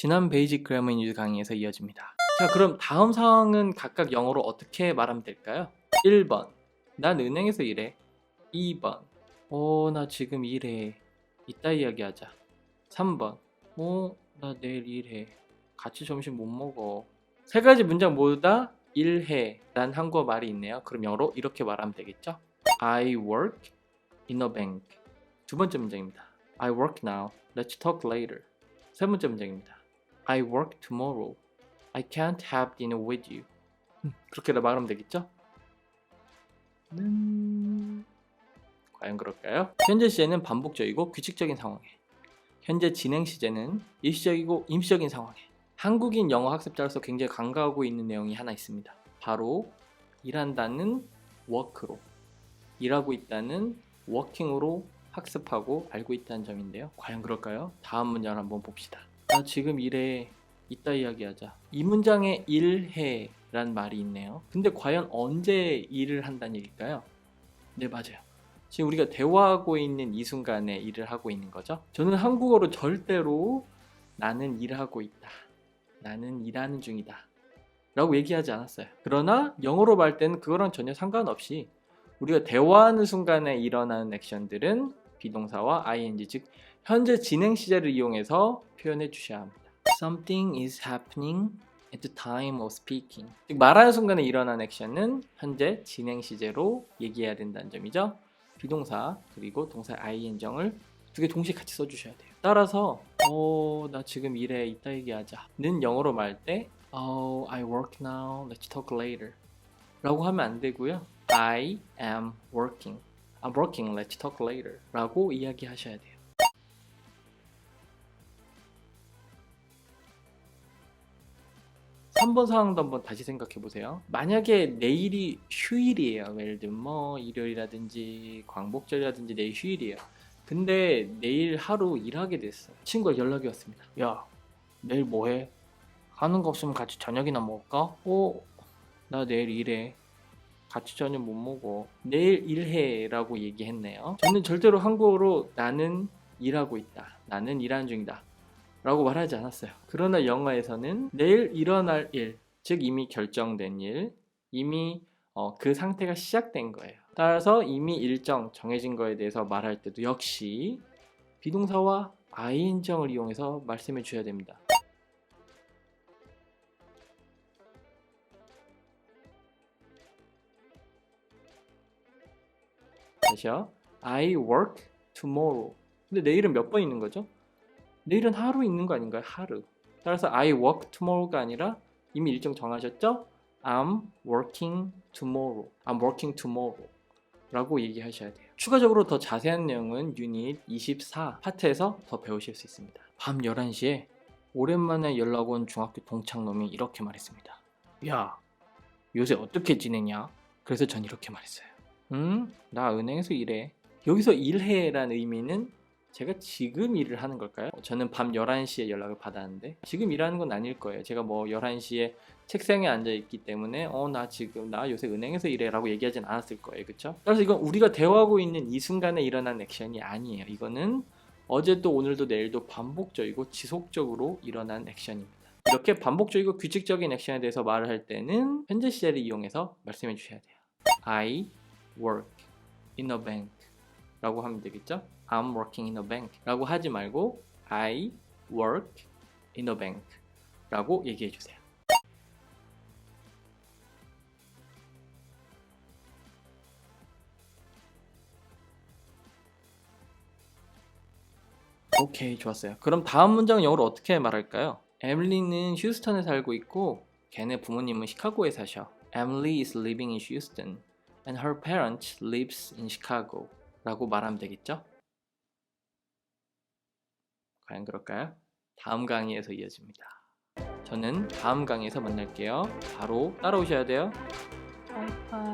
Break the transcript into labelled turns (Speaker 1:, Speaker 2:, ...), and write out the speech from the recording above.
Speaker 1: 지난 베이직 그래머 인유즈 강의에서 이어집니다. 자, 그럼 다음 상황은 각각 영어로 어떻게 말하면 될까요? 1번. 난 은행에서 일해. 2번. 어, 나 지금 일해. 이따 이야기하자. 3번. 어, 나 내일 일해. 같이 점심 못 먹어. 세 가지 문장 모두 다 일해. 란 한국어 말이 있네요. 그럼 영어로 이렇게 말하면 되겠죠? I work in a bank. 두 번째 문장입니다. I work now. Let's talk later. 세 번째 문장입니다. I work tomorrow. I can't have dinner with you. 음, 그렇게 말하면 되겠죠? 음... 과연 그럴까요? 현재 시제는 반복적이고 규칙적인 상황에 현재 진행 시제는 일시적이고 임시적인 상황에 한국인 영어 학습자로서 굉장히 간과하고 있는 내용이 하나 있습니다. 바로 일한다는 work로 일하고 있다는 working으로 학습하고 알고 있다는 점인데요. 과연 그럴까요? 다음 문장을 한번 봅시다. 나 지금 일해. 이따 이야기하자. 이 문장에 일해 란 말이 있네요. 근데 과연 언제 일을 한다는 얘기일까요? 네, 맞아요. 지금 우리가 대화하고 있는 이 순간에 일을 하고 있는 거죠. 저는 한국어로 절대로 나는 일하고 있다. 나는 일하는 중이다. 라고 얘기하지 않았어요. 그러나 영어로 말 때는 그거랑 전혀 상관없이 우리가 대화하는 순간에 일어나는 액션들은 비동사와 ing 즉 현재 진행 시제를 이용해서 표현해 주셔야 합니다. Something is happening at the time of speaking. 즉 말하는 순간에 일어난 액션은 현재 진행 시제로 얘기해야 된다는 점이죠. 비동사 그리고 동사 ing을 두 개 동시에 같이 써주셔야 돼요. 따라서 어, 나 지금 일해 이따 얘기하자는 영어로 말때 oh, I work now, let's talk later 라고 하면 안 되고요. I am working. I'm working, let's talk later 라고 이야기하셔야 돼요. 3번 상황도 한번 다시 생각해 보세요. 만약에 내일이 휴일이에요. 예를 들면 뭐 일요일이라든지 광복절이라든지 내일 휴일이에요. 근데 내일 하루 일하게 됐어요. 친구가 연락이 왔습니다. 야, 내일 뭐 해? 하는 거 없으면 같이 저녁이나 먹을까? 어, 나 내일 일해. 같이 저녁 못 먹어. 내일 일해 라고 얘기했네요. 저는 절대로 한국어로 나는 일하고 있다. 나는 일하는 중이다. 라고 말하지 않았어요. 그러나 영어에서는 내일 일어날 일, 즉 이미 결정된 일, 이미 어, 그 상태가 시작된 거예요. 따라서 이미 일정 정해진 거에 대해서 말할 때도 역시 비동사와 ing을 이용해서 말씀해 주셔야 됩니다. 다시요. I work tomorrow. 근데 내일은 몇 번 있는 거죠? 내일은 하루 있는 거 아닌가요? 하루. 따라서 I work tomorrow가 아니라 이미 일정 정하셨죠? I'm working tomorrow. I'm working tomorrow. 라고 얘기하셔야 돼요. 추가적으로 더 자세한 내용은 유닛 24 파트에서 더 배우실 수 있습니다. 밤 11시에 오랜만에 연락 온 중학교 동창놈이 이렇게 말했습니다. 야, 요새 어떻게 지내냐? 그래서 전 이렇게 말했어요. 응? 나 은행에서 일해. 여기서 일해라는 의미는 제가 지금 일을 하는 걸까요? 저는 밤 11시에 연락을 받았는데 지금 일하는 건 아닐 거예요. 제가 뭐 11시에 책상에 앉아 있기 때문에 어 나 지금 나 요새 은행에서 일해라고 얘기하진 않았을 거예요. 그렇죠? 따라서 이건 우리가 대화하고 있는 이 순간에 일어난 액션이 아니에요. 이거는 어제도 오늘도 내일도 반복적이고 지속적으로 일어난 액션입니다. 이렇게 반복적이고 규칙적인 액션에 대해서 말을 할 때는 현재 시제를 이용해서 말씀해 주셔야 돼요. I work in a bank 라고 하면 되겠죠? I'm working in a bank 라고 하지 말고 I work in a bank 라고 얘기해 주세요. 오케이, 좋았어요. 그럼 다음 문장은 영어로 어떻게 말할까요? 에밀리는 휴스턴에 살고 있고 걔네 부모님은 시카고에 사셔. Emily is living in Houston and her parents lives in Chicago 라고 말하면 되겠죠? 과연 그럴까요? 다음 강의에서 이어집니다. 저는 다음 강의에서 만날게요. 바로 따라오셔야 돼요.
Speaker 2: 바이바이.